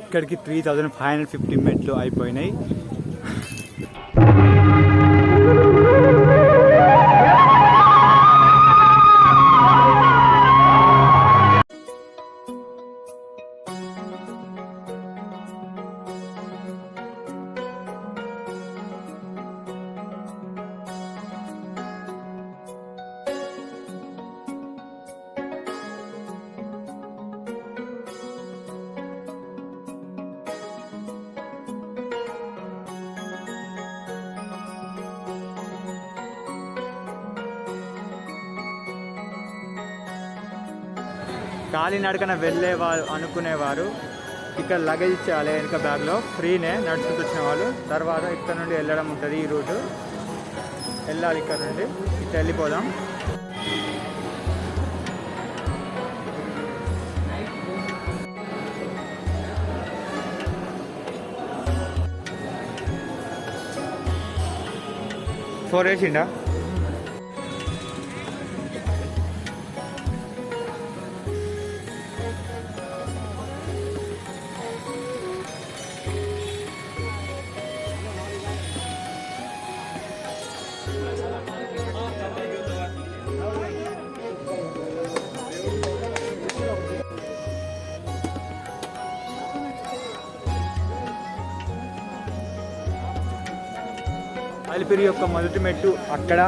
ఇక్కడికి three thousand five hundred fifty మెట్లు అయిపోయినాయి. కాలినడకన వెళ్ళేవారు అనుకునేవారు. ఇక్కడ లగేజ్ ఇచ్చేయాలి వెనుక బ్యాగ్లో ఫ్రీనే నడుచుకుంటూ వచ్చిన వాళ్ళు. తర్వాత ఇక్కడ నుండి వెళ్ళడం ఉంటుంది ఈ రూటు. వెళ్ళాలి ఇక్కడ నుండి. ఇట్లా వెళ్ళిపోదాం. ఫోర్ వేసిండా అలిపిరి యొక్క మొదటి మెట్టు అక్కడ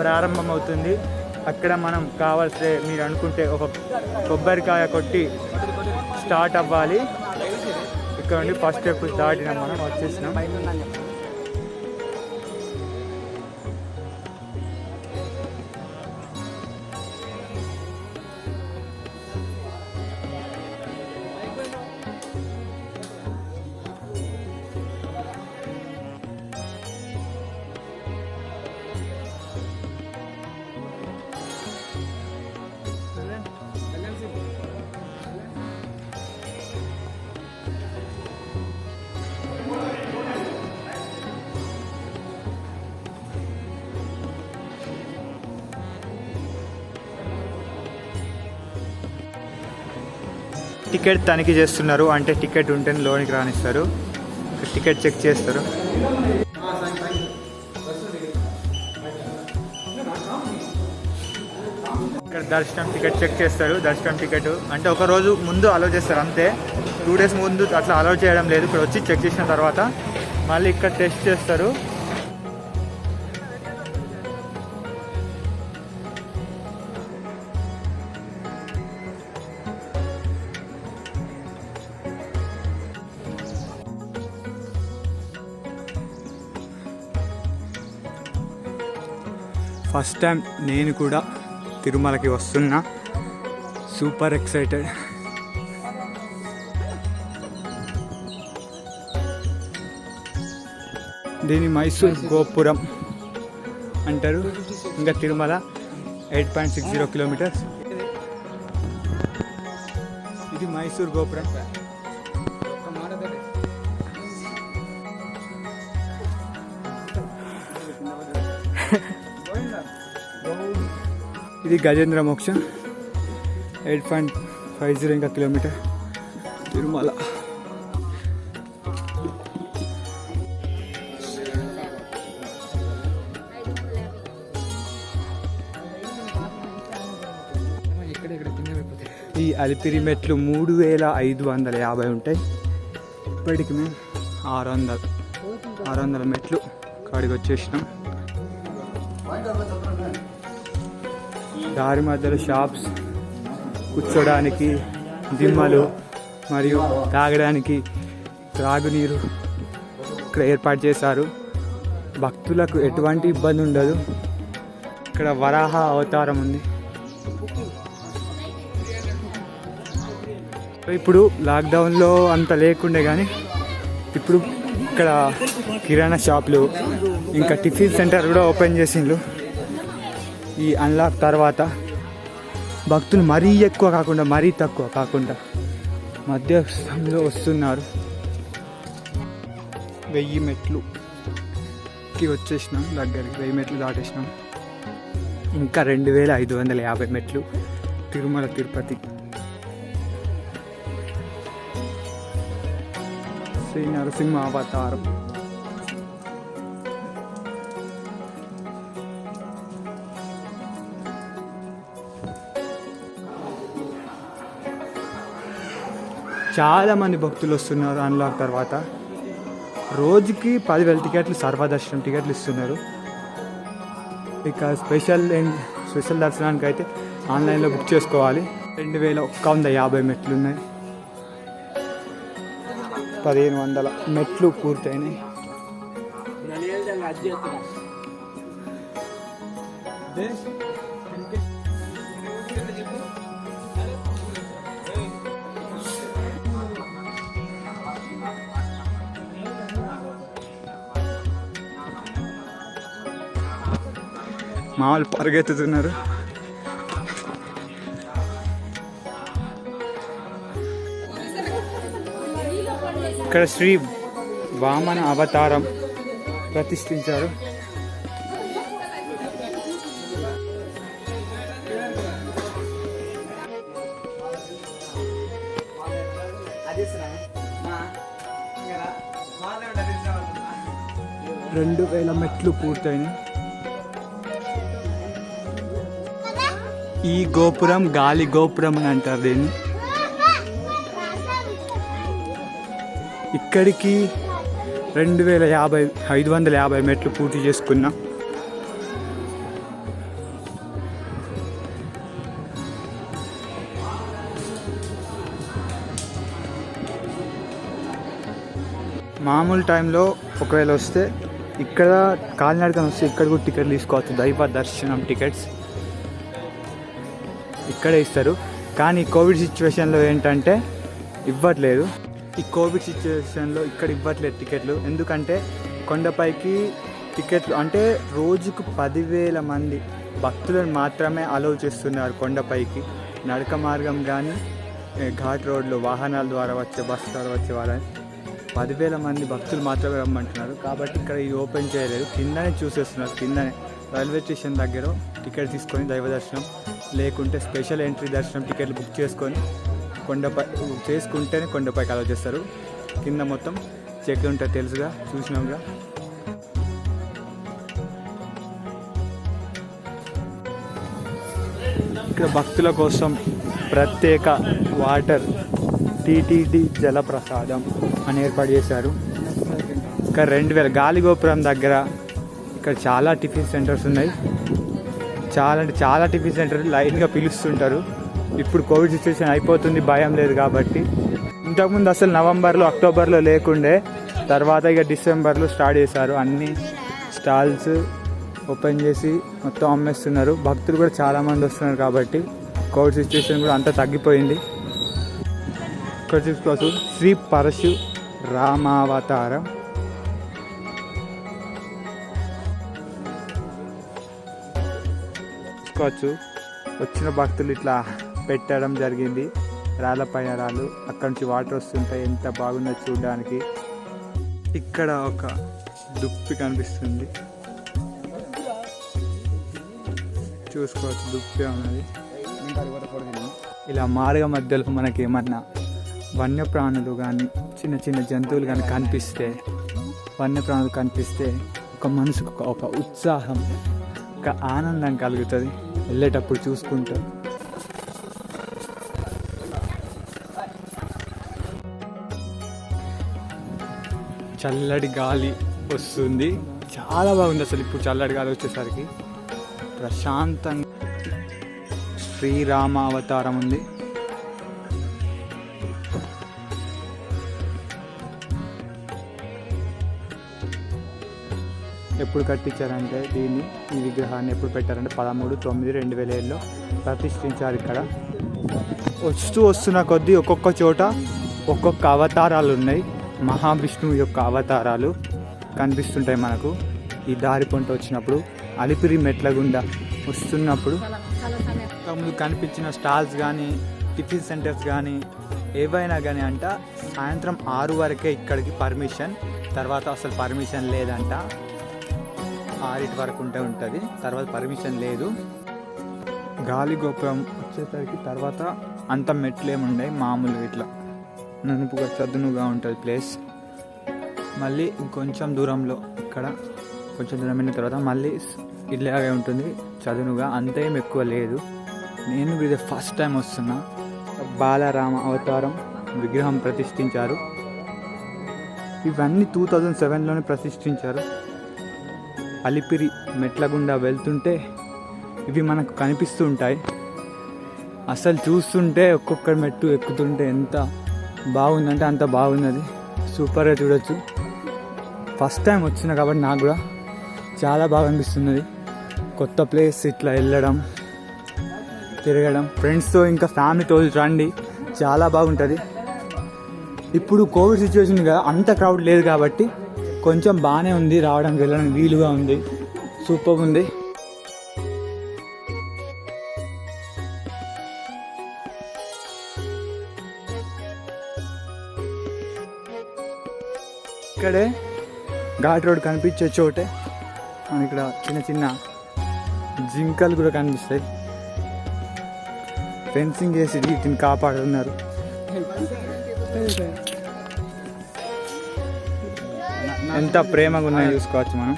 ప్రారంభమవుతుంది. అక్కడ మనం కావాల్సే మీరు అనుకుంటే ఒక కొబ్బరికాయ కొట్టి స్టార్ట్ అవ్వాలి. ఇక్కడ నుండి ఫస్ట్ స్టెప్ దాటినాం మనం వచ్చేసినాం. టికెట్ తనిఖీ చేస్తున్నారు. అంటే టికెట్ ఉంటేనే లోనికి రానిస్తారు. టికెట్ చెక్ చేస్తారు. ఇక్కడ దర్శనం టికెట్ చెక్ చేస్తారు. దర్శనం టికెట్ అంటే ఒక రోజు ముందు అలో చేస్తారు. అంతే. టూ డేస్ ముందు అట్లా అలో చేయడం లేదు. ఇక్కడ వచ్చి చెక్ చేసిన తర్వాత మళ్ళీ ఇక్కడ టెస్ట్ చేస్తారు. ఫస్ట్ టైం నేను కూడా తిరుమలకి వస్తున్నా. Super excited. దీని మైసూర్ గోపురం అంటారు. ఇంకా Tirumala eight point six zero kilometres. ఇది మైసూర్ గోపురం. ఇది Gajendra Moksha. Eight point five zero ఇంకా కిలోమీటర్. తిరుమల. ఈ అలిపిరి మెట్లు మూడు వేల ఐదు వందల యాభై ఉంటాయి. ఇప్పటికి మేము ఆరు వందలు ఆరు వందల మెట్లు కాడికి వచ్చేసినాం. దారి మధ్యలో షాప్స్ కూర్చోడానికి దిమ్మలు మరియు తాగడానికి త్రాగునీరు ఇక్కడ ఏర్పాటు చేశారు. భక్తులకు ఎటువంటి ఇబ్బంది ఉండదు. ఇక్కడ వరాహ అవతారం ఉంది. ఇప్పుడు లాక్డౌన్లో అంత లేకుండే కానీ ఇప్పుడు ఇక్కడ కిరాణా షాపులు ఇంకా టిఫిన్ సెంటర్ కూడా ఓపెన్ చేసిండ్రు. ఈ అన్లాక్ తర్వాత భక్తులు మరీ ఎక్కువ కాకుండా మరీ తక్కువ కాకుండా మధ్యస్థంలో వస్తున్నారు. వెయ్యి మెట్లుకి వచ్చేసినాం దగ్గరికి వెయ్యి మెట్లు దాటేసినాం. ఇంకా రెండు వేల ఐదు వందల యాభై మెట్లు తిరుమల తిరుపతి. శ్రీ నరసింహ అవతారం చాలామంది భక్తులు వస్తున్నారు అన్లాక్ తర్వాత. రోజుకి పదివేల టికెట్లు సర్వదర్శనం టికెట్లు ఇస్తున్నారు. ఇక స్పెషల్ స్పెషల్ దర్శనానికి అయితే ఆన్లైన్లో బుక్ చేసుకోవాలి. రెండు వేల ఒక్క వంద యాభై మెట్లు ఉన్నాయి. పదిహేను వందల మెట్లు పూర్తయినాయి. మామూలు పరిగెత్తుతున్నారు. ఇక్కడ శ్రీ వామన అవతారం ప్రతిష్ఠించారు. రెండు వేల మెట్లు పూర్తయినాయి. ఈ గోపురం గాలి గోపురం అని అంటారు దీన్ని. ఇక్కడికి రెండు వేల యాభై ఐదు వందల యాభై మెట్లు పూర్తి చేసుకున్నాం. మామూలు టైంలో ఒకవేళ వస్తే ఇక్కడ కాలినడకన వస్తే ఇక్కడ కూడా టికెట్ తీసుకోవచ్చు. దైవ దర్శనం టికెట్స్. ఇక్కడే ఇస్తారు. కానీ కోవిడ్ సిచ్యువేషన్లో ఏంటంటే ఇవ్వట్లేదు. ఈ కోవిడ్ సిచ్యువేషన్లో ఇక్కడ ఇవ్వట్లేదు టికెట్లు. ఎందుకంటే కొండపైకి టికెట్లు అంటే రోజుకు పదివేల మంది భక్తులను మాత్రమే అలౌ చేస్తున్నారు కొండపైకి. నడక మార్గం కానీ ఘాట్ రోడ్లు వాహనాల ద్వారా వచ్చే బస్సు ద్వారా వచ్చే వాళ్ళని పదివేల మంది భక్తులు మాత్రమే రమ్మంటున్నారు. కాబట్టి ఇక్కడ ఇది ఓపెన్ చేయలేదు. కిందనే చూసేస్తున్నారు. కిందనే రైల్వే స్టేషన్ దగ్గర టికెట్ తీసుకొని దైవ దర్శనం లేకుంటే స్పెషల్ ఎంట్రీ దర్శనం టికెట్లు బుక్ చేసుకొని కొండపై చేసుకుంటేనే కొండపైకి అలా చేస్తారు కింద మొత్తం చెట్లు ఉంటాయి తెలుసుగా చూసినాంగా. ఇక్కడ భక్తుల కోసం ప్రత్యేక వాటర్ టీటీడీ జలప్రసాదం అని ఏర్పాటు చేశారు. ఇక్కడ రెండు వేల గాలిగోపురం దగ్గర ఇక్కడ చాలా టిఫిన్ సెంటర్స్ ఉన్నాయి. చాలా అంటే చాలా టిఫిన్ సెంటర్ లైన్గా పిలుస్తుంటారు. ఇప్పుడు కోవిడ్ సిచ్యువేషన్ అయిపోతుంది భయం లేదు కాబట్టి. ఇంతకుముందు అసలు నవంబర్లో అక్టోబర్లో లేకుండే తర్వాత ఇక డిసెంబర్లో స్టార్ట్ చేశారు. అన్ని స్టాల్స్ ఓపెన్ చేసి మొత్తం అమ్మేస్తున్నారు. భక్తులు కూడా చాలామంది వస్తున్నారు కాబట్టి కోవిడ్ సిచ్యువేషన్ కూడా అంతా తగ్గిపోయింది. ఇక్కడ చూసుకోవచ్చు శ్రీ పరశు రామావతారం. చూసుకోవచ్చు వచ్చిన భక్తులు ఇట్లా పెట్టడం జరిగింది. రాళ్ళపైన రాళ్ళు అక్కడి నుంచి వాటర్ వస్తుంటాయి ఎంత బాగుందో చూడడానికి. ఇక్కడ ఒక దుప్పి కనిపిస్తుంది. చూసుకోవచ్చు దుప్పి ఉన్నది ఇలా మార్గ మధ్యలో మనకి ఏమన్నా వన్యప్రాణులు కానీ చిన్న చిన్న జంతువులు కానీ కనిపిస్తే వన్యప్రాణులు కనిపిస్తే ఒక మనసుకు ఒక ఉత్సాహం ఒక ఆనందం కలుగుతుంది. వెళ్ళేటప్పుడు చూసుకుంటా. చల్లటి గాలి వస్తుంది. చాలా బాగుంది అసలు ఇప్పుడు చల్లటి గాలి వచ్చేసరికి. ప్రశాంతంగా శ్రీరామ అవతారం ఉంది. ఎప్పుడు కట్టించారంటే దీన్ని ఈ విగ్రహాన్ని ఎప్పుడు పెట్టారంటే పదమూడు తొమ్మిది రెండు వేల ఏళ్ళలో ప్రతిష్ఠించారు ఇక్కడ. వస్తూ వస్తున్న కొద్దీ ఒక్కొక్క చోట ఒక్కొక్క అవతారాలు ఉన్నాయి. మహావిష్ణువు యొక్క అవతారాలు కనిపిస్తుంటాయి మనకు. ఈ దారి పొంట వచ్చినప్పుడు అలిపిరి మెట్ల గుండా వస్తున్నప్పుడు ముందు కనిపించిన స్టాల్స్ కానీ టిఫిన్ సెంటర్స్ కానీ ఏవైనా కానీ అంట సాయంత్రం ఆరు వరకే ఇక్కడికి పర్మిషన్. తర్వాత అసలు పర్మిషన్ లేదంట. ఆరిటి వరకు ఉంటే ఉంటుంది. తర్వాత పర్మిషన్ లేదు. గాలి గోపురం వచ్చేసరికి తర్వాత అంత మెట్లు ఉండవు మామూలు ఇట్లా ననుపుగా చదునుగా ఉంటుంది ప్లేస్. మళ్ళీ ఇంకొంచెం దూరంలో ఇక్కడ కొంచెం దూరం వెళ్ళిన తర్వాత మళ్ళీ ఇలాగే ఉంటుంది చదునుగా. అంతేం ఎక్కువ లేదు. నేను ఇది ఫస్ట్ టైం వస్తున్నా. బాలరామ అవతారం విగ్రహం ప్రతిష్ఠించారు. ఇవన్నీ టూ థౌజండ్ సెవెన్లోనే ప్రతిష్ఠించారు. అలిపిరి మెట్ల గుండా వెళ్తుంటే ఇవి మనకు కనిపిస్తూ ఉంటాయి అసలు చూస్తుంటే ఒక్కొక్క మెట్టు ఎక్కుతుంటే ఎంత బాగుందంటే అంత బాగున్నది. సూపర్గా చూడొచ్చు. ఫస్ట్ టైం వచ్చిన కాబట్టి నాకు కూడా చాలా బాగా అనిపిస్తున్నది. కొత్త ప్లేస్ ఇట్లా వెళ్ళడం తిరగడం. ఫ్రెండ్స్తో ఇంకా ఫ్యామిలీతో రండి. చాలా బాగుంటుంది. ఇప్పుడు కోవిడ్ సిచ్యువేషన్ కదా అంత క్రౌడ్ లేదు కాబట్టి కొంచెం బాగానే ఉంది రావడం వెళ్ళడం వీలుగా ఉంది. సూపర్ ఉంది. ఇక్కడే ఘాట్ రోడ్ కనిపించే చోటే. మనకి ఇక్కడ చిన్న చిన్న జింకలు కూడా కనిపిస్తాయి. ఫెన్సింగ్ చేసి వీటిని కాపాడుతున్నారు. ఎంత ప్రేమగా ఉన్నాయో చూసుకోవచ్చు మనం.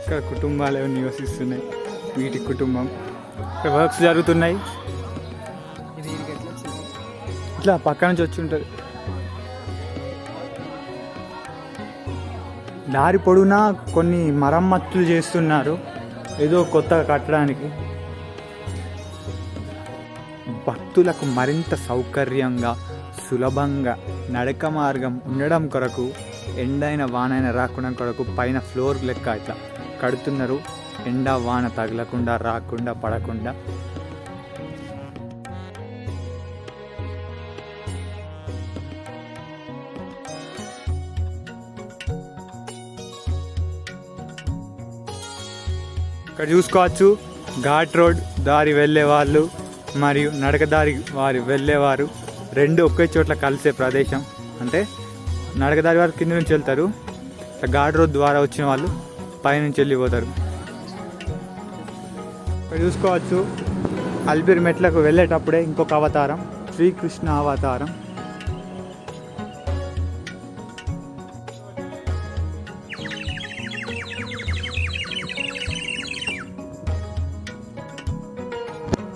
ఇక్కడ కుటుంబాలు నివసిస్తున్నాయి. వీటి కుటుంబం. ఇక్కడ వర్క్స్ జరుగుతున్నాయి. ఇట్లా పక్క నుంచి వచ్చి ఉంటుంది. దారి పొడవునా కొన్ని మరమ్మతులు చేస్తున్నారు. ఏదో కొత్తగా కట్టడానికి. భక్తులకు మరింత సౌకర్యంగా సులభంగా నడక మార్గం ఉండడం కొరకు ఎండైన వానైన రాకుండా కొరకు పైన ఫ్లోర్ లెక్క ఇట్లా కడుతున్నారు. ఎండ వాన తగలకుండా రాకుండా పడకుండా. ఇక్కడ చూసుకోవచ్చు ఘాట్ రోడ్ దారి వెళ్ళే వాళ్ళు మరియు నడక దారి వారి వెళ్ళేవారు. రెండు ఒకే చోట్ల కలిసే ప్రదేశం. అంటే నడకదారి వారు కింద నుంచి వెళ్తారు. ఇట్లా ఘాట్ రోడ్ ద్వారా వచ్చిన వాళ్ళు పైనుంచి వెళ్ళిపోతారు. ఇక్కడ చూసుకోవచ్చు. అల్పిరి మెట్లకు వెళ్ళేటప్పుడే ఇంకొక అవతారం. శ్రీకృష్ణ అవతారం.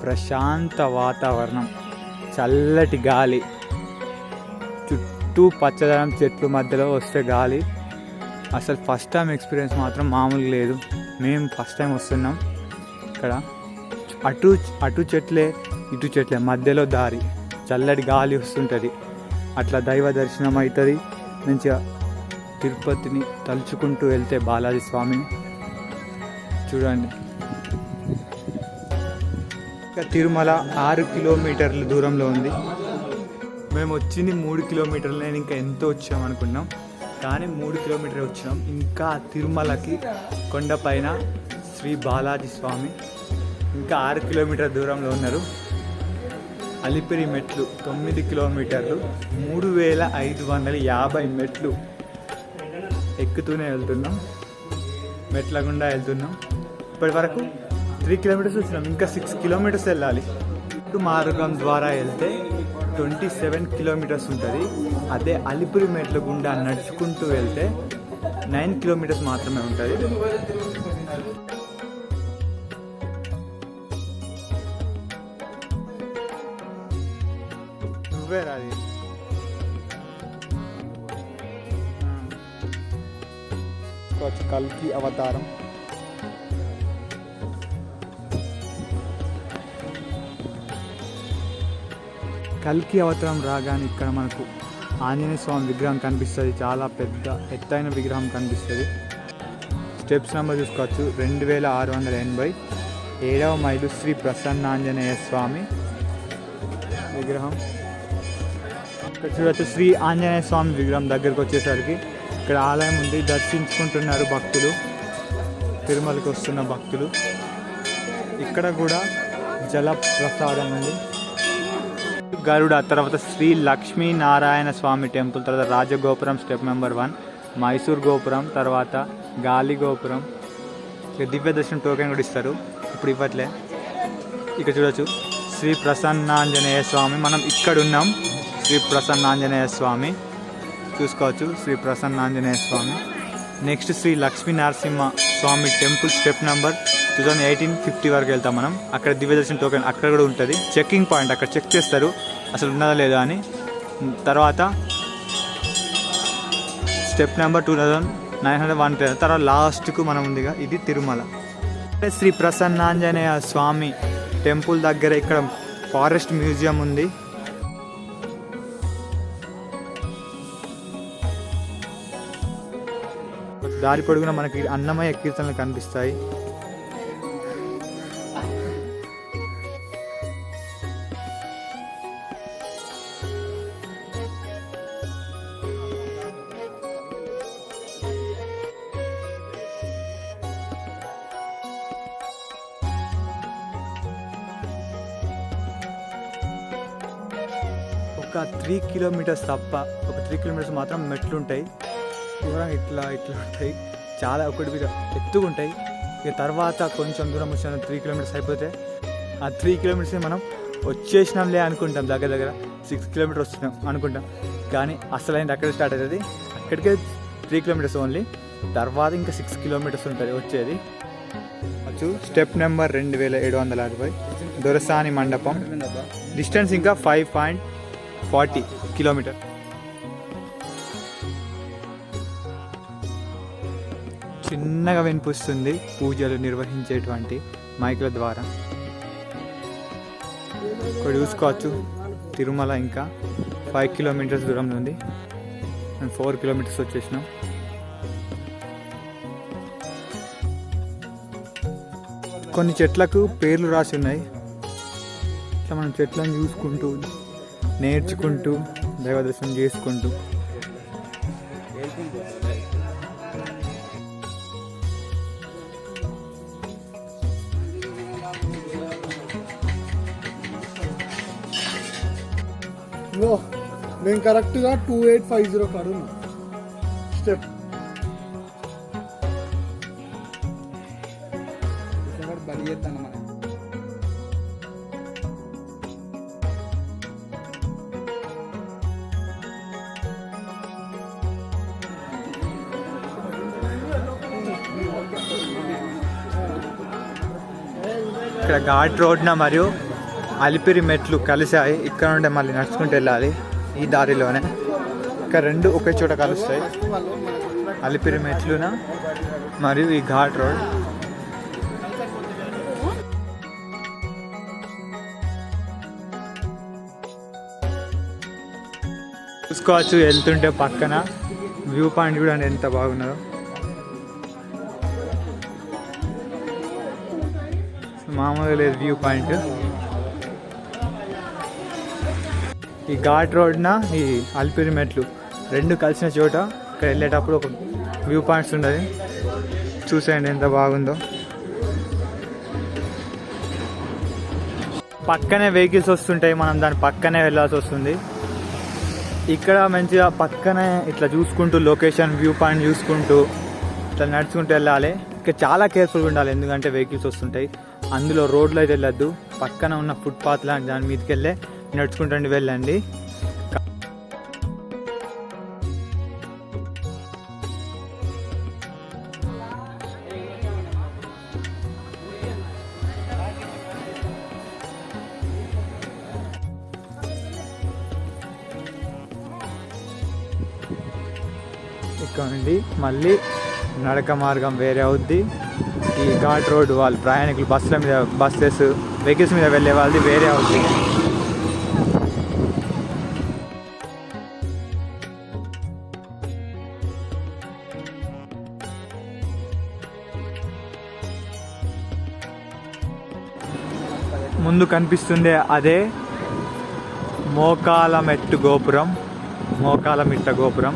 ప్రశాంత వాతావరణం. చల్లటి గాలి. చుట్టూ పచ్చదనం చెట్లు మధ్యలో వస్తే గాలి. అసలు ఫస్ట్ టైం ఎక్స్పీరియన్స్ మాత్రం మామూలుగా లేదు. మేము ఫస్ట్ టైం వస్తున్నాం ఇక్కడ. అటు అటు చెట్లే ఇటు చెట్లే మధ్యలో దారి. చల్లటి గాలి వస్తుంటుంది. అట్లా దైవ దర్శనం అవుతుంది మంచిగా తిరుపతిని తలుచుకుంటూ వెళ్తే బాలాజీ స్వామిని. చూడండి. తిరుమల ఆరు కిలోమీటర్ల దూరంలో ఉంది. మేము వచ్చింది మూడు కిలోమీటర్లు నేను ఇంకా ఎంతో వచ్చాం అనుకున్నాం. కానీ మూడు కిలోమీటర్ వచ్చినాం. ఇంకా తిరుమలకి కొండపైన శ్రీ బాలాజీ స్వామి ఇంకా ఆరు కిలోమీటర్ దూరంలో ఉన్నారు. అలిపిరి మెట్లు తొమ్మిది కిలోమీటర్లు మూడు వేల ఐదు వందల యాభై మెట్లు ఎక్కుతూనే వెళ్తున్నాం. మెట్ల గుండా వెళ్తున్నాం. ఇప్పటి వరకు త్రీ కిలోమీటర్స్ వచ్చినాం. ఇంకా సిక్స్ కిలోమీటర్స్ వెళ్ళాలి. ఇటు మార్గం ద్వారా వెళ్తే ట్వంటీ సెవెన్ కిలోమీటర్స్ ఉంటుంది. అదే అలిపురి మెట్ల గుండా నడుచుకుంటూ వెళ్తే నైన్ కిలోమీటర్స్ మాత్రమే ఉంటుంది. నువ్వే రాది కల్కి అవతారం. కల్కి అవతారం రాగానే ఇక్కడ మనకు ఆంజనేయ స్వామి విగ్రహం కనిపిస్తుంది. చాలా పెద్ద ఎత్తైన విగ్రహం కనిపిస్తుంది. స్టెప్స్ నెంబర్ చూసుకోవచ్చు. రెండు వేల ఆరు వందల ఎనభై ఏడవ మైలు శ్రీ ప్రసన్నాంజనేయ స్వామి విగ్రహం. ఇక్కడ చూడొచ్చు శ్రీ ఆంజనేయ స్వామి విగ్రహం దగ్గరకు వచ్చేసరికి ఇక్కడ ఆలయం ఉంది. దర్శించుకుంటున్నారు భక్తులు. తిరుమలకి వస్తున్న భక్తులు. ఇక్కడ కూడా జల ప్రసాదం ఉంది. గరుడ తర్వాత శ్రీ లక్ష్మీ నారాయణ స్వామి టెంపుల్ తర్వాత రాజగోపురం స్టెప్ నెంబర్ వన్. మైసూర్ గోపురం తర్వాత గాలి గోపురం. దివ్య దర్శనం టోకెన్ కూడా ఇస్తారు. ఇప్పుడు ఇవ్వట్లే. ఇక చూడొచ్చు. శ్రీ ప్రసన్నాంజనేయ స్వామి. మనం ఇక్కడ ఉన్నాం. శ్రీ ప్రసన్నాంజనేయ స్వామి. చూసుకోవచ్చు. Sri Prasannanjaneya Swamy. Next Sri Lakshmi Narasimha Swamy temple step number two thousand eighteen fifty వరకు వెళ్తాం మనం. అక్కడ దివ్యదర్శన్ టోకెన్ అక్కడ కూడా ఉంటుంది. చెక్కింగ్ పాయింట్ అక్కడ చెక్ చేస్తారు. అసలు ఉన్నదా లేదా అని. తర్వాత step number two thousand nine hundred one తర్వాత లాస్ట్కు మనం ఉందిగా ఇది తిరుమల. శ్రీ ప్రసన్నాంజనేయ స్వామి టెంపుల్ దగ్గర ఇక్కడ ఫారెస్ట్ మ్యూజియం ఉంది. దారి పొడుగున మనకి అన్నమయ్య కీర్తనలు కనిపిస్తాయి. కిలోమీటర్స్ తప్ప ఒక త్రీ కిలోమీటర్స్ మాత్రం మెట్లు ఉంటాయి దూరం ఇట్లా ఇట్లా ఉంటాయి. చాలా ఒకటి మీద ఎత్తుగా ఉంటాయి. ఇక తర్వాత కొంచెం దూరం వచ్చిన త్రీ కిలోమీటర్స్ అయిపోతే ఆ త్రీ కిలోమీటర్స్ మనం వచ్చేసినాంలే అనుకుంటాం దగ్గర దగ్గర. సిక్స్ కిలోమీటర్స్ వచ్చినాం అనుకుంటాం. కానీ అసలైంది అక్కడ స్టార్ట్ అవుతుంది. అక్కడికే త్రీ కిలోమీటర్స్ ఓన్లీ తర్వాత ఇంకా సిక్స్ కిలోమీటర్స్ ఉంటుంది వచ్చేది. వచ్చు స్టెప్ నెంబర్ రెండు వేల ఏడు వందల అరవై. దొరసాని మండపం. డిస్టెన్స్ ఇంకా ఫైవ్ పాయింట్ ఫార్టీ కిలోమీటర్. చిన్నగా వినిపిస్తుంది పూజలు నిర్వహించేటువంటి మైకుల ద్వారా. ఇక్కడ చూసుకోవచ్చు తిరుమల ఇంకా ఫైవ్ కిలోమీటర్స్ దూరంలో ఉంది. మేము ఫోర్ కిలోమీటర్స్ వచ్చేసినాం. కొన్ని చెట్లకు పేర్లు రాసి ఉన్నాయి. ఇట్లా మనం చెట్లను చూసుకుంటూ నేర్చుకుంటూ దైవదర్శనం చేసుకుంటూ. మేము కరెక్ట్గా టూ ఎయిట్ ఫైవ్ జీరో కాడు స్టెప్. ఇక్కడ ఘాట్ రోడ్న మరియు అలిపిరి మెట్లు కలిసాయి ఇక్కడ నుండి మళ్ళీ నడుచుకుంటూ వెళ్ళాలి ఈ దారిలోనే. ఇక్కడ రెండు ఒకే చోట కలుస్తాయి. అలిపిరి మెట్లున మరియు ఈ ఘాట్ రోడ్. చూసుకోవచ్చు వెళ్తుంటే పక్కన. వ్యూ పాయింట్ కూడా ఎంత బాగున్నదో. మామూలుగా లేదు వ్యూ పాయింట్ ఈ ఘాట్ రోడ్న ఈ అల్పిరి మెట్లు రెండు కలిసిన చోట ఇక్కడ వెళ్ళేటప్పుడు ఒక వ్యూ పాయింట్స్ ఉండదు చూసేయండి ఎంత బాగుందో. పక్కనే వెహికల్స్ వస్తుంటాయి మనం దాని పక్కనే వెళ్ళాల్సి వస్తుంది. ఇక్కడ మంచిగా పక్కనే ఇట్లా చూసుకుంటూ లొకేషన్ వ్యూ పాయింట్ చూసుకుంటూ ఇట్లా నడుచుకుంటూ వెళ్ళాలి. ఇక్కడ చాలా కేర్ఫుల్గా ఉండాలి ఎందుకంటే వెహికల్స్ వస్తుంటాయి. అందులో రోడ్లో అయితే వెళ్ళొద్దు. పక్కన ఉన్న ఫుట్పాత్ లాంటి దాని మీదకి వెళ్ళే నడుచుకుంటూ వెళ్ళండి. ఇక్కడ నుండి మళ్ళీ నడక మార్గం వేరే అవుద్ది. ఈ ఘాట్ రోడ్ వాళ్ళు ప్రయాణికులు బస్సుల మీద బస్సెస్ వెహికల్స్ మీద వెళ్ళే వాళ్ళది వేరే అవుతుంది ముందు కనిపిస్తుందే అదే మోకాల మెట్టు గోపురం మోకాల మిట్ట గోపురం.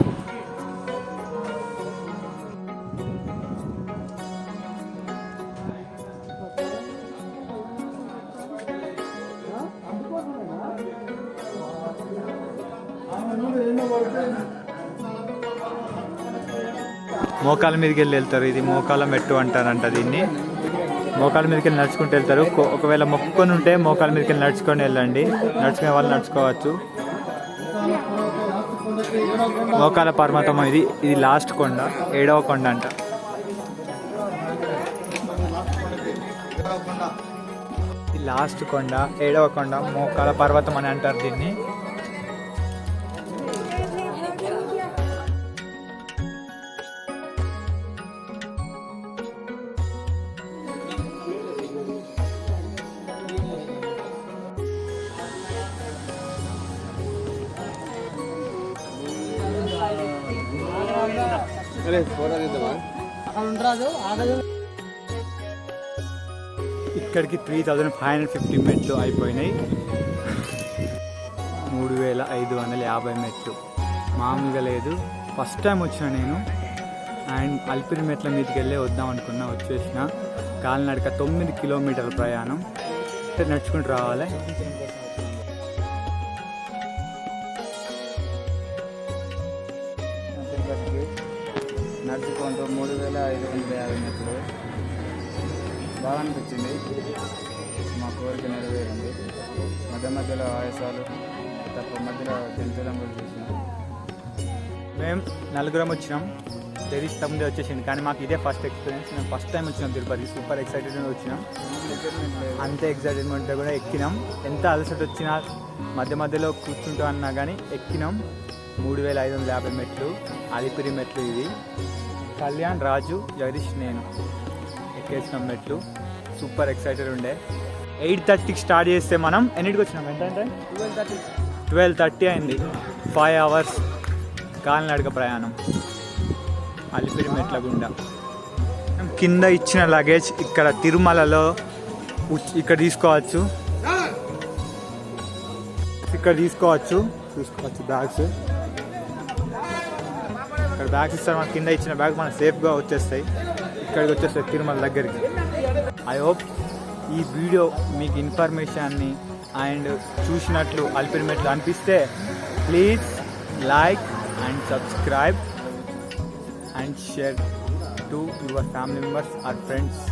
మోకాల మీదకి వెళ్ళి వెళ్తారు. ఇది మోకాల మెట్టు అంటారంట దీన్ని. మోకాల మీదకి వెళ్ళి నడుచుకుంటూ వెళ్తారు. ఒకవేళ మొక్కుకొని ఉంటే మోకాల మీదకి వెళ్ళి నడుచుకొని వెళ్ళండి. నడుచుకునే వాళ్ళు నడుచుకోవచ్చు. మోకాల పర్వతం ఇది. ఇది లాస్ట్ కొండ. ఏడవ కొండ అంట. ఇది లాస్ట్ కొండ. ఏడవ కొండ. మోకాల పర్వతం అని అంటారు దీన్ని. ఇక్కడికి three thousand five hundred fifty మెట్లు అయిపోయినాయి. మూడు వేల ఐదు వందల యాభై మెట్లు. మామూలుగా లేదు. ఫస్ట్ టైం వచ్చిన నేను. అండ్ అల్పిరి మెట్ల మీదకి వెళ్ళి వద్దాం అనుకున్నా వచ్చేసిన. కాలినడక తొమ్మిది కిలోమీటర్ల ప్రయాణం. నడుచుకుంటూ రావాలి. బాగా అనిపించింది మా కోరిక నెరవేరింది. మధ్య మధ్యలో ఆయాసాలు తప్ప మధ్యలో జంతువులను కూడా చూసినాం. మేము నలుగురం వచ్చినాం. తెలిసి తమ్ముడే వచ్చేసింది కానీ మాకు ఇదే ఫస్ట్ ఎక్స్పీరియన్స్ మేము ఫస్ట్ టైం వచ్చినాం తిరుపతి. సూపర్ ఎక్సైటెడ్ వచ్చినాం. అంతే ఎగ్జైటెడ్మెంట్ కూడా ఎక్కినాం. ఎంత అలసట వచ్చినా మధ్య మధ్యలో కూర్చుంటాం అన్నా కానీ ఎక్కినాం. మూడు వేల ఐదు వందల యాభై మెట్లు అలిపిరి మెట్లు ఇవి కళ్యాణ్ రాజు జగదీష్ నేను. ఎక్కేసినాం మెట్లు సూపర్ ఎక్సైటెడ్ ఉండే. ఎయిట్ థర్టీకి స్టార్ట్ చేస్తే మనం ఎన్నిటికి వచ్చినాం? ఎంత అంటే? ట్వెల్వ్ థర్టీ అయింది. ఫైవ్ అవర్స్ కాలినడక ప్రయాణం. అలిపిరి మెట్ల గుండా. కింద ఇచ్చిన లగేజ్ ఇక్కడ తిరుమలలో ఇక్కడ తీసుకోవచ్చు. ఇక్కడ తీసుకోవచ్చు. చూసుకోవచ్చు బ్యాగ్స్ ఇక్కడ బ్యాగ్స్ ఇస్తారు. మన కింద ఇచ్చిన బ్యాగ్ మనకు సేఫ్గా వచ్చేస్తాయి. ఇక్కడికి వచ్చేస్తాయి తిరుమల దగ్గరికి. ఐ హోప్ ఈ వీడియో మీకు ఇన్ఫర్మేషన్ని అండ్ చూసినట్లు అల్పినట్లు అనిపిస్తే please like and subscribe and share to your family members or friends.